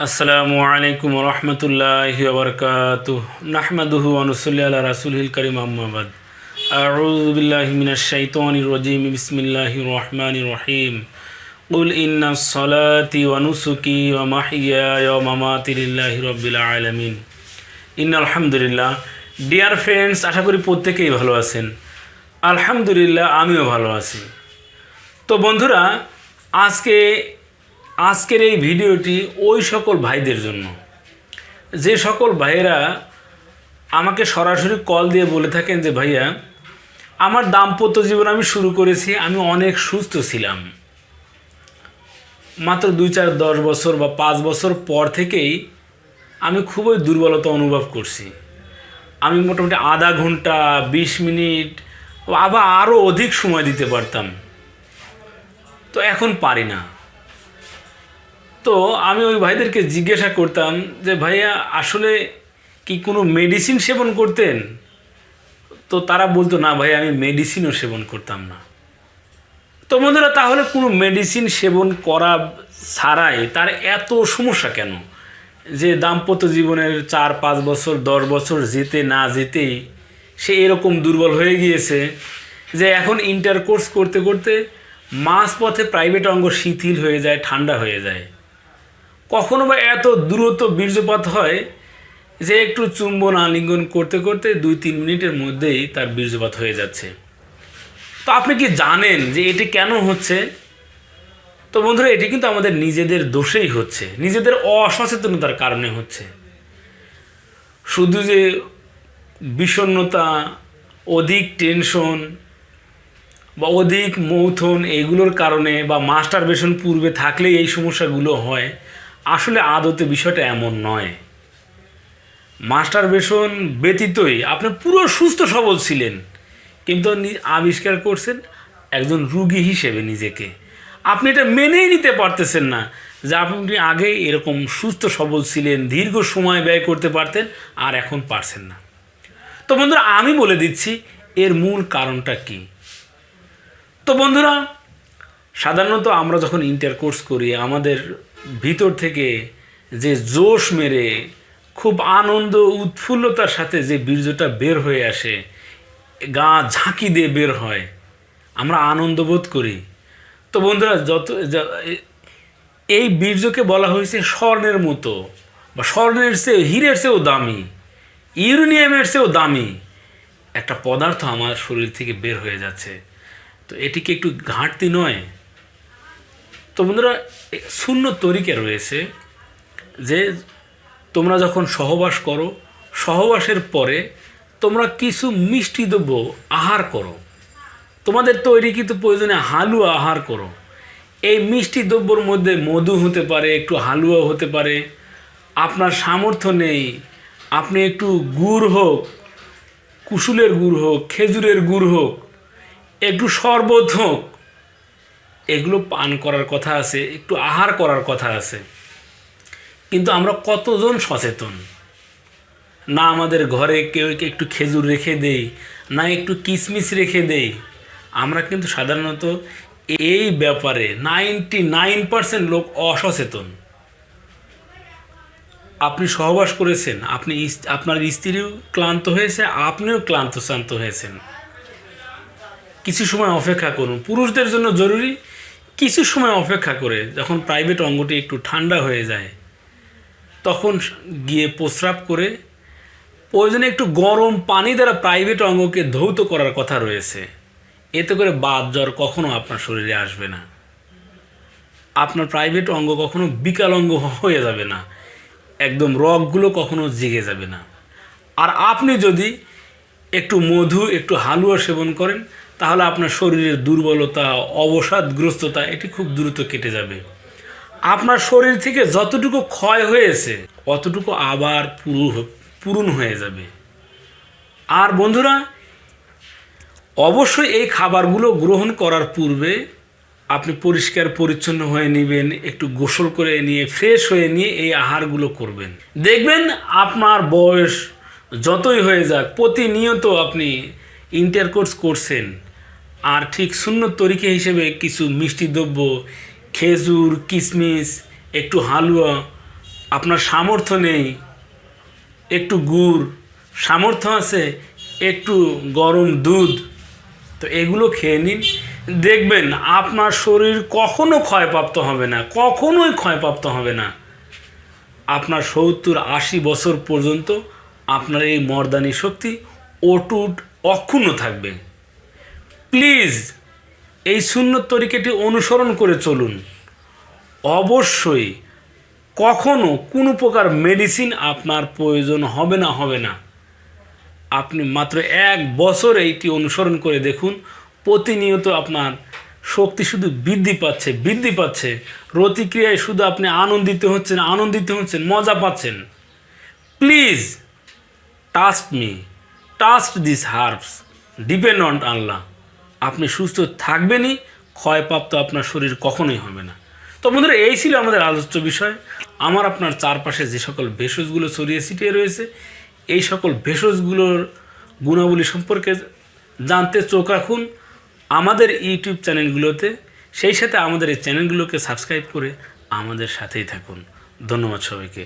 আসসালামু আলাইকুম রহমতুল্লাহ বরকাত নাহমাদুহু অনুসল্লি আল্লাহ রাসুলহিল করিম আহমাবাদ আউজবিল্লাহ মিনাশাইতানির রজিম বিসমিল্লাহির রহমানির রহিম قل إن صلاتي ونسكي ومحياي ومماتي لله رب العالمين ইন আলহামদুলিল্লাহ ডিয়ার ফ্রেন্ডস আশা করি প্রত্যেকেই ভালো আছেন আলহামদুলিল্লাহ আমিও ভালো আছি তো বন্ধুরা আজকে আজকের এই ভিডিওটি ওই সকল ভাইদের জন্য। যে সকল ভাইয়েরা আমাকে সরাসরি কল দিয়ে বলে থাকেন যে, ভাইয়া, আমার দাম্পত্য জীবন আমি শুরু করেছি, আমি অনেক সুস্থ ছিলাম। মাত্র দুই চার দশ বছর বা পাঁচ বছর পর থেকেই আমি খুবই দুর্বলতা অনুভব করছি। আমি মোটামুটি আধা ঘণ্টা, বিশ মিনিট আবার আরও অধিক সময় দিতে পারতাম। তো এখন পারি না। তো আমি ওই ভাইদেরকে জিজ্ঞাসা করতাম যে, ভাইয়া, আসলে কি কোনো মেডিসিন সেবন করতেন? তো তারা বলতো, না ভাই আমি মেডিসিনও সেবন করতাম না। তো বন্ধুরা, তাহলে কোনো মেডিসিন সেবন করা ছাড়াই তার এত সমস্যা কেন? যে দাম্পত্য জীবনের চার, পাঁচ বছর, দশ বছর যেতে না যেতেই সে এরকম দুর্বল হয়ে গিয়েছে যে এখন ইন্টার কোর্স করতে করতে মাঝ পথে প্রাইভেট অঙ্গ শিথিল হয়ে যায়, ঠান্ডা হয়ে যায়। কখনো বা এত দ্রুত বীর্যপাত হয় যে একটু চুম্বন আলিঙ্গন করতে করতে দুই তিন মিনিটের মধ্যেই তার বীর্যপাত হয়ে যাচ্ছে। তো আপনি কি জানেন যে এটি কেন হচ্ছে? তো বন্ধুরা, এটি কিন্তু আমাদের নিজেদের দোষেই হচ্ছে। নিজেদের অসচেতনতার কারণে হচ্ছে। শুধু যে বিষণ্ণতা, অধিক টেনশন বা অধিক মৌথন এগুলোর কারণে বা মাস্টার বেশন পূর্বে থাকলেই এই সমস্যাগুলো হয় আসলে আদতে বিষয়টা এমন নয়। মাস্টার বেশন ব্যতীতই আপনি পুরো সুস্থ সবল ছিলেন। কিন্তু আবিষ্কার করছেন একজন রুগী হিসেবে নিজেকে। আপনি এটা মেনেই নিতে পারতেছেন না যে আপনি আগে এরকম সুস্থ সবল ছিলেন, দীর্ঘ সময় ব্যয় করতে পারতেন আর এখন পারছেন না। তো বন্ধুরা, আমি বলে দিচ্ছি, এর মূল কারণটা কী? তো বন্ধুরা, সাধারণত আমরা যখন ইন্টার কোর্স করি, আমাদের ভিতর থেকে যে জোশ মেরে, খুব আনন্দ উৎফুল্লতার সাথে যে বীর্যটা বের হয়ে আসে, গা ঝাঁকি দিয়ে বের হয়, আমরা আনন্দ বোধ করি। তো বন্ধুরা, যত এই বীর্যকে বলা হয়েছে স্বর্ণের মতো, বা স্বর্ণের চেয়েও, হীরের চেয়েও দামি, ইউরেনিয়ামের চেয়েও দামি একটা পদার্থ আমার শরীর থেকে বের হয়ে যাচ্ছে। তো এটি কি একটু ঘাটতি নয় তো বন্ধুরা শূন্য তরিকা রয়েছে যে তোমরা যখন সহবাস করো, সহবাসের পরে তোমরা কিছু মিষ্টি দ্রব্য আহার করো। তোমাদের তৈরি কিন্তু প্রয়োজনে হালুয়া আহার করো। এই মিষ্টি দ্রব্যর মধ্যে মধু হতে পারে, একটু হালুয়া হতে পারে। আপনার সামর্থ্য নেই, আপনি একটু গুড় হোক, কুসুলের গুড় হোক, খেজুরের গুড় হোক, একটু শরবত হোক এগুলো পান করার কথা আছে, একটু আহার করার কথা আছে। কিন্তু আমরা কতজন সচেতন? না আমাদের ঘরে কেউ একটু খেজুর রেখে দেই, না একটু কিশমিশ রেখে দেই। আমরা কিন্তু সাধারণত এই ব্যাপারে নাইনটি নাইন পার্সেন্ট লোক অসচেতন। আপনি সহবাস করেছেন, আপনি আপনার স্ত্রীও ক্লান্ত হয়েছে, আপনিও ক্লান্ত, শ্রান্ত হয়েছেন। কিছু সময় অপেক্ষা করুন। পুরুষদের জন্য জরুরি কিছু সময় অপেক্ষা করে। যখন প্রাইভেট অঙ্গটি একটু ঠান্ডা হয়ে যায়, তখন গিয়ে প্রস্রাব করে প্রয়োজনে একটু গরম পানি দ্বারা প্রাইভেট অঙ্গকে ধৌত করার কথা রয়েছে। এতে করে বাদ জ্বর কখনো আপনার শরীরে আসবে না। আপনার প্রাইভেট অঙ্গ কখনো বিকাল অঙ্গ হয়ে যাবে না। একদম রগগুলো কখনো জেগে যাবে না। আর আপনি যদি একটু মধু, একটু হালুয়া সেবন করেন তাহলে আপনার শরীরের দুর্বলতা, অবসাদগ্রস্ততা, এটি খুব দ্রুত কেটে যাবে। আপনার শরীর থেকে যতটুকু ক্ষয় হয়েছে, অতটুকু আবার পূরণ হয়ে যাবে। আর বন্ধুরা, অবশ্যই এই খাবারগুলো গ্রহণ করার পূর্বে আপনি পরিষ্কার, পরিচ্ছন্ন হয়ে নেবেন, একটু গোসল করে নিয়ে, ফ্রেশ হয়ে নিয়ে এই আহারগুলো করবেন। দেখবেন আপনার বয়স যতই হয়ে যাক, প্রতিনিয়ত আপনি ইন্টারকোর্স করছেন। আর ঠিক শূন্য তরিকা হিসেবে কিছু মিষ্টি দ্রব্য, খেজুর কিশমিশ একটু হালুয়া, আপনার সামর্থ্য নেই, একটু গুড়, সামর্থ্য আছে, একটু গরম দুধ। তো এগুলো খেয়ে নিন। দেখবেন আপনার শরীর কখনো ক্ষয়প্রাপ্ত হবে না, কখনোই ক্ষয়প্রাপ্ত হবে না। আপনার সত্তর আশি বছর পর্যন্ত আপনার এই মর্দানি শক্তি অটুট অক্ষুণ্ণ থাকবে। প্লিজ এই শূন্য তরিকাটি অনুসরণ করে চলুন। অবশ্যই কখনো কোনো প্রকার মেডিসিন আপনার প্রয়োজন হবে না হবে না। আপনি মাত্র এক বছর এইটি অনুসরণ করে দেখুন, প্রতিনিয়ত আপনার শক্তি শুধু বৃদ্ধি পাচ্ছে বৃদ্ধি পাচ্ছে। প্রতিক্রিয়ায় শুধু আপনি আনন্দিত হচ্ছেন আনন্দিত হচ্ছেন, মজা পাচ্ছেন। Please trust me trust this herbs depend on Allah আপনি সুস্থ থাকবেনই, ক্ষয়প্রাপ্ত আপনার শরীর কখনোই হবে না। তো বন্ধুরা, এই ছিল আমাদের আলোচ্য বিষয়। আমার আপনার চারপাশে যে সকল ভেষজগুলো ছড়িয়ে ছিটিয়ে রয়েছে, এই সকল ভেষজগুলোর গুণাবলী সম্পর্কে জানতে চোখ রাখুন আমাদের ইউটিউব চ্যানেলগুলোতে। সেই সাথে আমাদের এই চ্যানেলগুলোকে সাবস্ক্রাইব করে আমাদের সাথেই থাকুন। ধন্যবাদ সবাইকে।